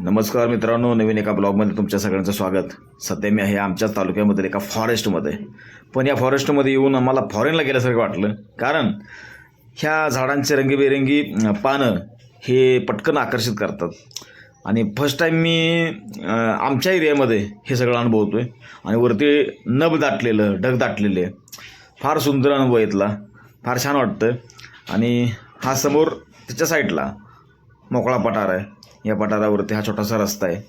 नमस्कार मित्रांनो नवीन एका ब्लॉगमध्ये तुमच्या सगळ्यांचं स्वागत. सध्या मी आहे आमच्याच तालुक्यामधील एका फॉरेस्टमध्ये. पण या फॉरेस्टमध्ये येऊन आम्हाला फॉरेनला गेल्यासारखं वाटलं. कारण ह्या झाडांचे रंगीबेरंगी पानं हे पटकन आकर्षित करतात. आणि फर्स्ट टाईम मी आमच्या एरियामध्ये हे सगळं अनुभवतो आहे आणि वरती नभ दाटलेलं ढग दाटलेले. फार सुंदर अनुभव येतला फार छान वाटतं आणि हा समोर त्याच्या साईडला मोकळा पठार आहे. या पठारावरती हा छोटासा रस्ता आहे.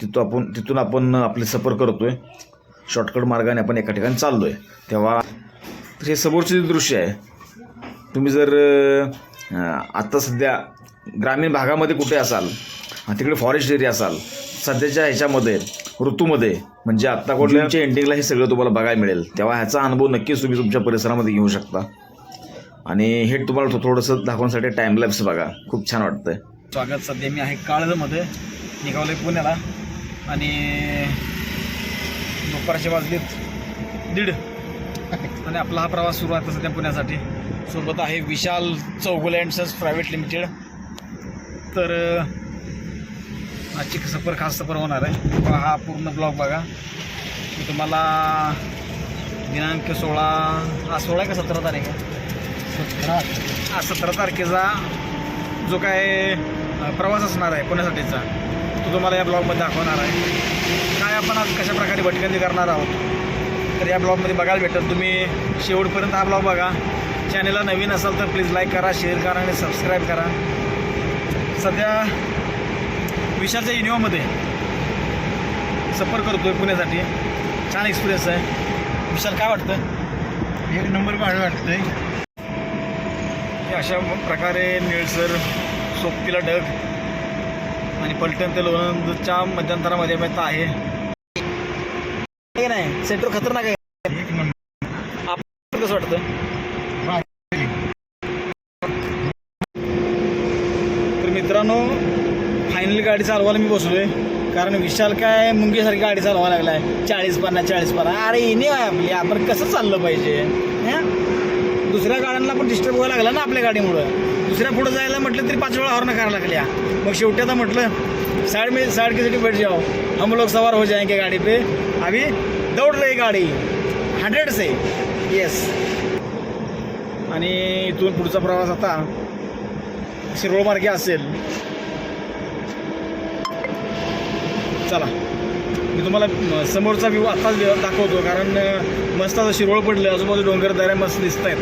तिथून आपण तिथून आपण आपले सफर करतो आहे शॉर्टकट मार्गाने आपण एका ठिकाणी चाललो आहे तेव्हा हे समोरचे जे दृश्य आहे तुम्ही जर आत्ता सध्या ग्रामीण भागामध्ये कुठे असाल तिकडे फॉरेस्ट एरिया असाल सध्याच्या ह्याच्यामध्ये ऋतूमध्ये म्हणजे आत्ता कुठल्या एंडिंगला हे सगळं तुम्हाला बघायला मिळेल. तेव्हा ह्याचा अनुभव नक्कीच तुम्ही तुमच्या परिसरामध्ये घेऊ शकता. आणि हे तुम्हाला थोडंसं दाखवण्यासाठी टाईमलॅप्स बघा. खूप छान वाटतंय. स्वागत. सध्या मी आहे काळजमध्ये. निघालो आहे पुण्याला. आणि दुपारच्या वाजलेत दीड. आणि आपला हा प्रवास सुरू आहे सध्या पुण्यासाठी. सोबत आहे Vishal Chougule and sons private limited. तर आजची सफर खास सफर होणार आहे हा पूर्ण ब्लॉग बघा. मी तुम्हाला दिनांक सोळा हा सोळा का सतरा तारीख आहे? सतरा. हा सतरा तारखेचा जो काय प्रवास असणार आहे पुण्यासाठीचा. तो तुम्हाला या ब्लॉगमध्ये दाखवणार आहे. काय आपण आज कशा प्रकारे भटकंती करणार आहोत? तर या ब्लॉगमध्ये बघायला भेटेल. तुम्ही शेवटपर्यंत हा ब्लॉग बघा. चॅनेलला नवीन असाल तर प्लीज लाईक करा शेअर करा आणि सबस्क्राईब करा. सध्या विशालच्या इनिओमध्ये सफर करतोय पुण्यासाठी. छान एक्सपिरियन्स आहे. विशाल काय वाटतं? एक नंबर भाडं वाटतंय. हे अशा प्रकारे निळसर सोबतीला ढग. आणि पलटण ते लोणंदच्या मध्यंतरामध्ये मिळत आहे. नाही सेंटर खतरनाक आहे. आपलं कसं वाटतं? तर मित्रांनो फायनली गाडी चालवायला मी बसलोय. कारण विशाल काय मुंगीसारखी गाडी चालवायला लागलाय. चाळीस पन्नास चाळीस पन्नास. अरे इने आपली आपण कसं चाललं पाहिजे? हं? दुसऱ्या गाड्यांना पण डिस्टर्ब व्हायला लागला ना आपल्या गाडीमुळं. दुसऱ्या पुढं जायला म्हटलं तरी पाच वेळा हॉर्न करायला लागल्या. मग शेवटी आता म्हटलं साइड में साइड की सीट बैठ जाओ हम लोग सवार हो जाएंगे गाड़ी पे. अभी दौड़ रही गाड़ी. हंड्रेड से. येस आणि इथून पुढचा प्रवास आता शिरोळ मार्गे असेल. चला. मी तुम्हाला समोरचा व्ह्यू आत्ताच दाखवतो. कारण मस्त आता शिरोळ पडलं आजूबाजू डोंगर दऱ्या मस्त दिसत आहेत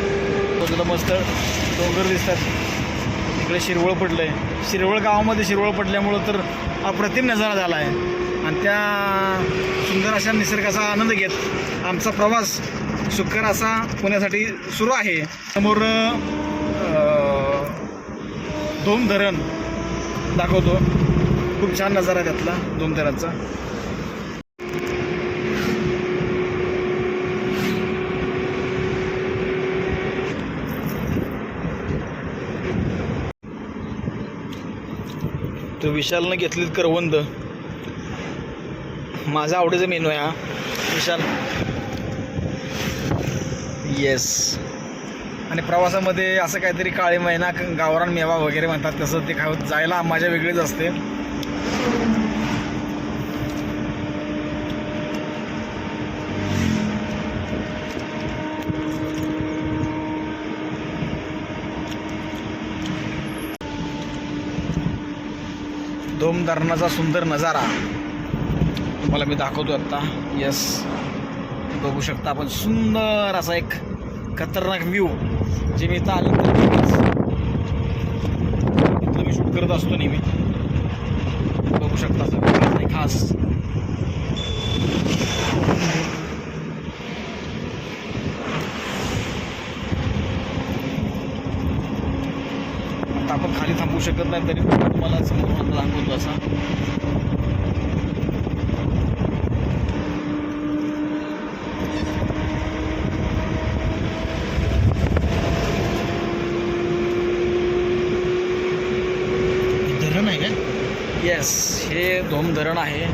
बाजूला मस्त डोंगर दिसत आहेत इकडे शिरवळ पडलं आहे शिरवळ गावामध्ये शिरवळ पडल्यामुळं तर अप्रतिम नजारा झाला आहे आणि त्या सुंदर अशा निसर्गाचा आनंद घेत आमचा प्रवास सुखकर असा पुण्यासाठी सुरू आहे. समोर दोन धोम धरण दाखवतो. खूप छान नजारा आहे त्यातला धोम धरणचा. तर विशालनं घेतलीत करवंद. माझा आवडीचा मेनू आहे हा. विशाल. येस आणि प्रवासामध्ये असं काहीतरी काळी महिना गावरान मेवा वगैरे म्हणतात तसं ते खाऊ जायला माझ्या वेगळीच असते. धोम धरणाचा सुंदर नजारा. तुम्हाला मी दाखवतो आत्ता यस बघू शकता आपण सुंदर असा एक खतरनाक व्ह्यू जे मी इथं आलो तर इथलं मी शूट करत असतो नेहमी. बघू शकता असं खास. खाली थांबू शकत नाही तरी तुम्हाला समोर दाखवतो असा. धरण आहे का? येस हे धोम धरण आहे.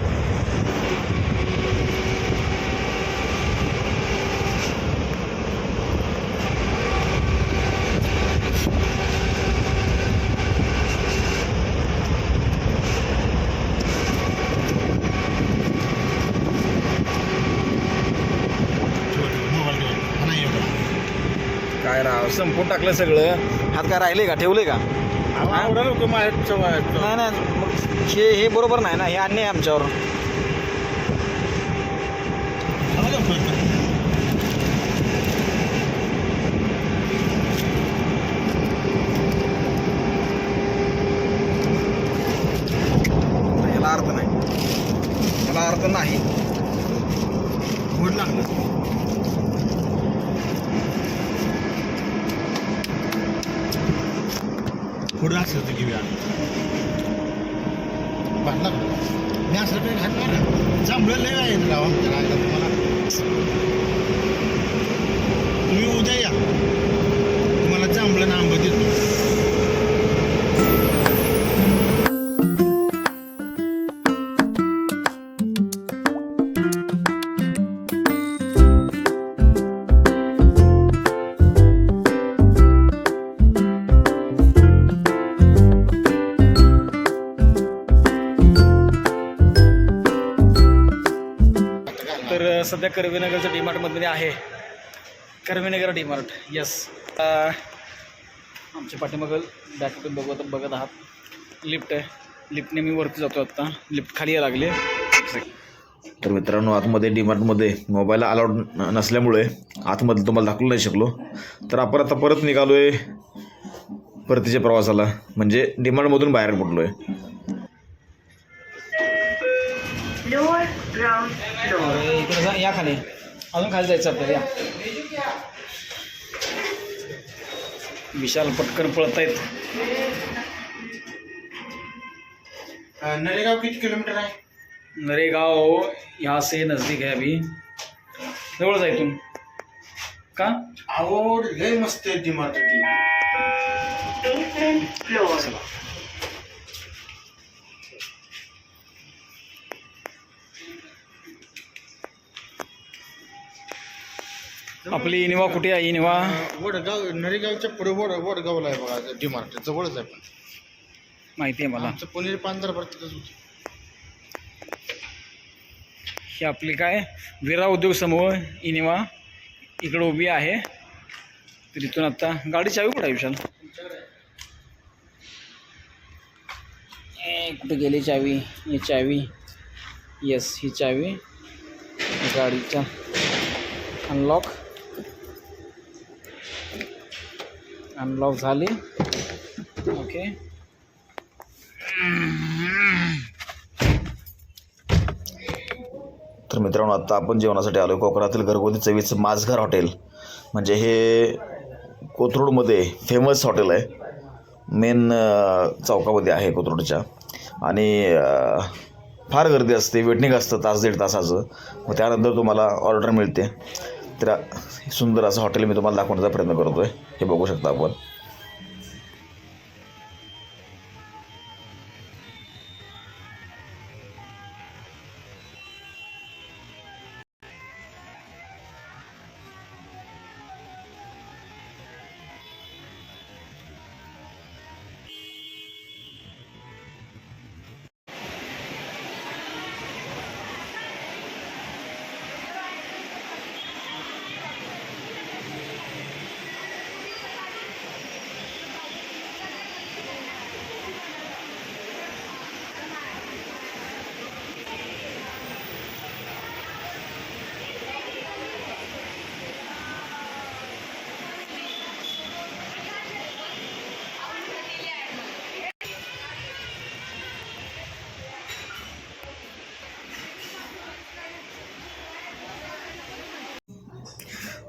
संपून टाकलं सगळं. हात काय राहिले का? ठेवले का? नाही नाही. मग हे हे बरोबर नाही ना? हे अन्याय आहे आमच्यावर. याला अर्थ नाही. याला अर्थ नाही बोट लागलं घेऊया असं मी असं काही घातलं ना लय आहे राव आमच्या राहायला तुम्हाला. आपल्या अ, सध्या आहे. कर्वेनगर डीमार्ट यस आमच्या पाठीमागं बॅक बघत बघत आहात. लिफ्ट आहे. लिफ्टने मी वरती जातो आत्ता लिफ्ट खाली यायला लागले तर मित्रांनो आतमध्ये डीमार्टमध्ये मोबाईल अलाउड नसल्यामुळे आतमध्ये तुम्हाला दाखवू नाही शकलो. तर आपण आता परत निघालो आहे परतीच्या प्रवासाला. म्हणजे डीमार्टमधून बाहेर पडलो आहे Ground floor. इकडे जा या खाली. अजून खाली जायचं आपल्याला या. विशाल पटकन पळत आहेत नरेगाव किती किलोमीटर आहे? नरेगाव यहाँ से नज़दीक है अभी जवळ इथून. का? आवड लय मस्त आहे ती मात्र ती Basement आपली इनिवा कुठे आहे? इनिवा? वडगाव नरेगावच्या पुढे वड वडगावला आहे बघा डिमार्ट जवळच आहे पण. माहिती आहे मला. आमचं पुणे पांढरा भरतीच होतं. ही आपली काय? विरा उद्योग समूह इनिवा. इकडं उभी आहे. तर इथून आता गाडी चावी कुठं आहे विशाल? कुठे गेली चावी? ही चावी. येस ही चावी. गाडीचा अनलॉक अनलॉक झाली. ओके तर मित्रांनो आत्ता आपण जेवणासाठी आलो कोकणातील घरगुती चवीचं माझघर हॉटेल. म्हणजे हे कोथरूडमध्ये फेमस हॉटेल आहे. मेन चौकामध्ये आहे कोथरूडच्या. आणि फार गर्दी असते वेटिंग असतं तास दीड तासाचं. मग त्यानंतर तुम्हाला ऑर्डर मिळते. त्या सुंदर असं हॉटेल मी तुम्हाला दाखवण्याचा प्रयत्न करतो आहे हे बघू शकता आपण.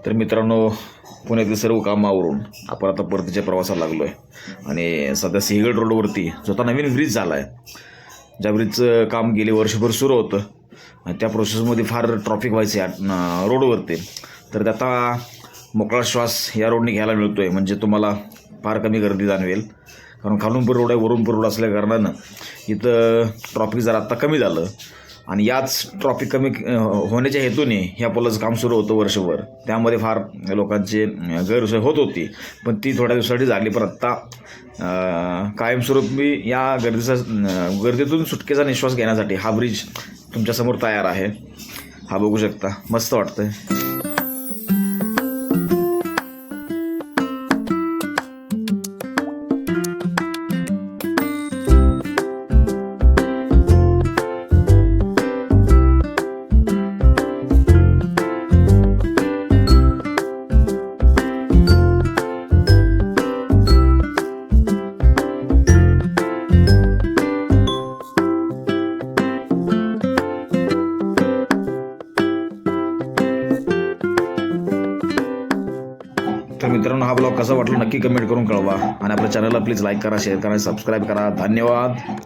तर मित्रांनो पुण्यातील सर्व कामावरून आपण आता परतीच्या प्रवासाला लागलो आहे आणि सध्या सिंहगड रोडवरती जो आता नवीन ब्रिज झाला आहे ज्या ब्रिजचं काम गेले वर्षभर सुरू होतं आणि त्या प्रोसेसमध्ये फार ट्रॉफिक व्हायचे या रोडवरती तर ते आता मोकळा श्वास या रोडने घ्यायला मिळतो आहे म्हणजे तुम्हाला फार कमी गर्दी जाणवेल. कारण खालून पण रोड आहे वरून पण रोड असल्या कारणानं इथं ट्रॉफिक जरा आत्ता कमी झालं. आणि याच ट्रॉफिक कमी होण्याच्या हेतूने ह्या पुलाचं काम सुरू होतं वर्षभर. त्यामध्ये फार लोकांची गैरसोय होत होती. पण ती थोड्या दिवसासाठी झाली. पण आत्ता कायमस्वरूपी या गर्दीचा गर्दीतून सुटकेचा निश्वास घेण्यासाठी हा ब्रिज तुमच्यासमोर तयार आहे. हा बघू शकता. मस्त वाटतंय. कसं वाटलं नक्की कमेंट करून कळवा. आणि आपल्या चॅनलला प्लीज लाईक करा शेअर करा सबस्क्राईब करा. धन्यवाद.